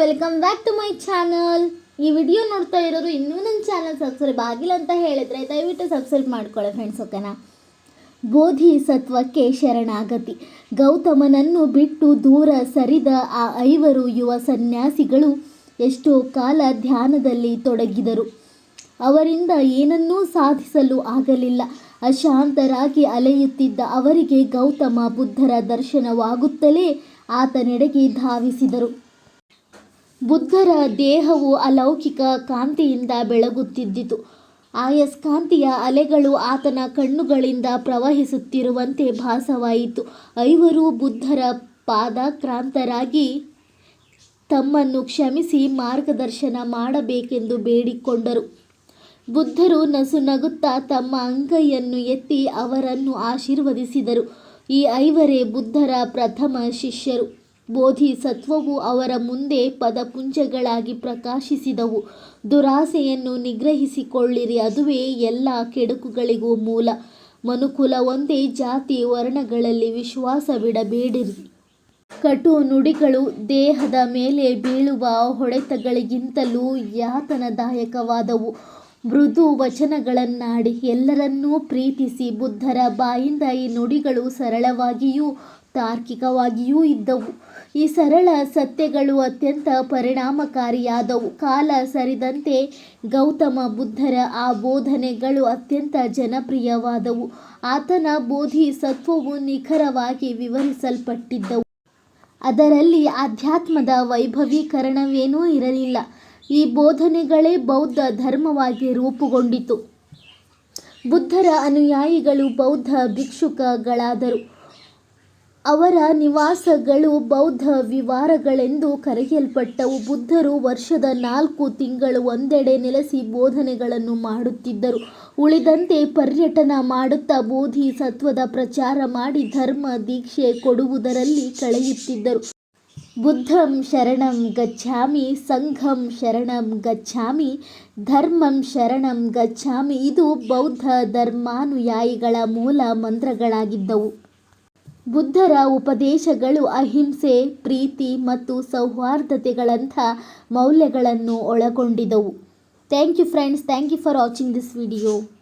Welcome back to my channel ಈ video ನೋಡ್ತಾ ಇರೋರು ಇನ್ನೂ ನನ್ನ ಚಾನಲ್ ಸಬ್ಸ್ಕ್ರೈಬ್ ಆಗಿಲ್ಲ ಅಂತ ಹೇಳಿದ್ರೆ ದಯವಿಟ್ಟು ಸಬ್ಸ್ಕ್ರೈಬ್ ಮಾಡ್ಕೊಳ್ಳಿ ಫ್ರೆಂಡ್ಸ್ ಓಕೆನಾ ಬೋಧಿಸತ್ವಕ್ಕೆ ಶರಣಾಗತಿ. ಗೌತಮನನ್ನು ಬಿಟ್ಟು ದೂರ ಸರಿದ ಆ ಐವರು ಯುವ ಸನ್ಯಾಸಿಗಳು ಎಷ್ಟೋ ಕಾಲ ಧ್ಯಾನದಲ್ಲಿ ತೊಡಗಿದರು. ಅವರಿಂದ ಏನನ್ನೂ ಸಾಧಿಸಲು ಆಗಲಿಲ್ಲ. ಅಶಾಂತರಾಗಿ ಅಲೆಯುತ್ತಿದ್ದ ಅವರಿಗೆ ಗೌತಮ ಬುದ್ಧರ ದರ್ಶನವಾಗುತ್ತಲೇ ಆತನೆಡೆಗೆ ಧಾವಿಸಿದರು. ಬುದ್ಧರ ದೇಹವು ಅಲೌಕಿಕ ಕಾಂತಿಯಿಂದ ಬೆಳಗುತ್ತಿದ್ದಿತು. ಆಯಸ್ಕಾಂತಿಯ ಅಲೆಗಳು ಆತನ ಕಣ್ಣುಗಳಿಂದ ಪ್ರವಹಿಸುತ್ತಿರುವಂತೆ ಭಾಸವಾಯಿತು. ಐವರು ಬುದ್ಧರ ಪಾದಾಕ್ರಾಂತರಾಗಿ ತಮ್ಮನ್ನು ಕ್ಷಮಿಸಿ ಮಾರ್ಗದರ್ಶನ ಮಾಡಬೇಕೆಂದು ಬೇಡಿಕೊಂಡರು. ಬುದ್ಧರು ನಸುನಗುತ್ತಾ ತಮ್ಮ ಅಂಗೈಯನ್ನು ಎತ್ತಿ ಅವರನ್ನು ಆಶೀರ್ವದಿಸಿದರು. ಈ ಐವರೇ ಬುದ್ಧರ ಪ್ರಥಮ ಶಿಷ್ಯರು. ಬೋಧಿಸತ್ವವು ಅವರ ಮುಂದೆ ಪದಪುಂಜಗಳಾಗಿ ಪ್ರಕಾಶಿಸಿದವು. ದುರಾಸೆಯನ್ನು ನಿಗ್ರಹಿಸಿಕೊಳ್ಳಿರಿ, ಅದುವೇ ಎಲ್ಲ ಕೆಡುಕುಗಳಿಗೂ ಮೂಲ. ಮನುಕುಲ ಒಂದೇ ಜಾತಿ ವರ್ಣಗಳಲ್ಲಿ ವಿಶ್ವಾಸವಿಡಬೇಡಿರಿ. ಕಟು ನುಡಿಗಳು ದೇಹದ ಮೇಲೆ ಬೀಳುವ ಹೊಡೆತಗಳಿಗಿಂತಲೂ ಯಾತನದಾಯಕವಾದವು. ಮೃದು ವಚನಗಳನ್ನಾಡಿ ಎಲ್ಲರನ್ನೂ ಪ್ರೀತಿಸಿ ಬುದ್ಧರ ಬಾಯಿಂದ ಈ ನುಡಿಗಳು ಸರಳವಾಗಿಯೂ ತಾರ್ಕಿಕವಾಗಿಯೂ ಇದ್ದವು. ಈ ಸರಳ ಸತ್ಯಗಳು ಅತ್ಯಂತ ಪರಿಣಾಮಕಾರಿಯಾದವು. ಕಾಲ ಸರಿದಂತೆ ಗೌತಮ ಬುದ್ಧರ ಆ ಬೋಧನೆಗಳು ಅತ್ಯಂತ ಜನಪ್ರಿಯವಾದವು. ಆತನ ಬೋಧಿಸತ್ವವು ನಿಖರವಾಗಿ ವಿವರಿಸಲ್ಪಟ್ಟಿದ್ದವು. ಅದರಲ್ಲಿ ಆಧ್ಯಾತ್ಮದ ವೈಭವೀಕರಣವೇನೂ ಇರಲಿಲ್ಲ. ಈ ಬೋಧನೆಗಳೇ ಬೌದ್ಧ ಧರ್ಮವಾಗಿ ರೂಪುಗೊಂಡಿತು. ಬುದ್ಧರ ಅನುಯಾಯಿಗಳು ಬೌದ್ಧ ಭಿಕ್ಷುಕಗಳಾದರು. ಅವರ ನಿವಾಸಗಳು ಬೌದ್ಧ ವಿವಾರಗಳೆಂದು ಕರೆಯಲ್ಪಟ್ಟವು. ಬುದ್ಧರು ವರ್ಷದ ನಾಲ್ಕು ತಿಂಗಳು ಒಂದೆಡೆ ನೆಲೆಸಿ ಬೋಧನೆಗಳನ್ನು ಮಾಡುತ್ತಿದ್ದರು. ಉಳಿದಂತೆ ಪರ್ಯಟನ ಮಾಡುತ್ತಾ ಬೋಧಿಸತ್ವದ ಪ್ರಚಾರ ಮಾಡಿ ಧರ್ಮ ದೀಕ್ಷೆ ಕೊಡುವುದರಲ್ಲಿ ಕಳೆಯುತ್ತಿದ್ದರು. ಬುದ್ಧಂ ಶರಣಂ ಗಚ್ಛಾಮಿ, ಸಂಘಂ ಶರಣಂ ಗಚ್ಛಾಮಿ, ಧರ್ಮಂ ಶರಣಂ ಗಚ್ಛಾಮಿ. ಇದು ಬೌದ್ಧ ಧರ್ಮಾನುಯಾಯಿಗಳ ಮೂಲ ಮಂತ್ರಗಳಾಗಿದ್ದವು. ಬುದ್ಧರ ಉಪದೇಶಗಳು ಅಹಿಂಸೆ, ಪ್ರೀತಿ ಮತ್ತು ಸೌಹಾರ್ದತೆಗಳಂಥ ಮೌಲ್ಯಗಳನ್ನು ಒಳಗೊಂಡಿದ್ದವು. Thank you friends, thank you for watching this video.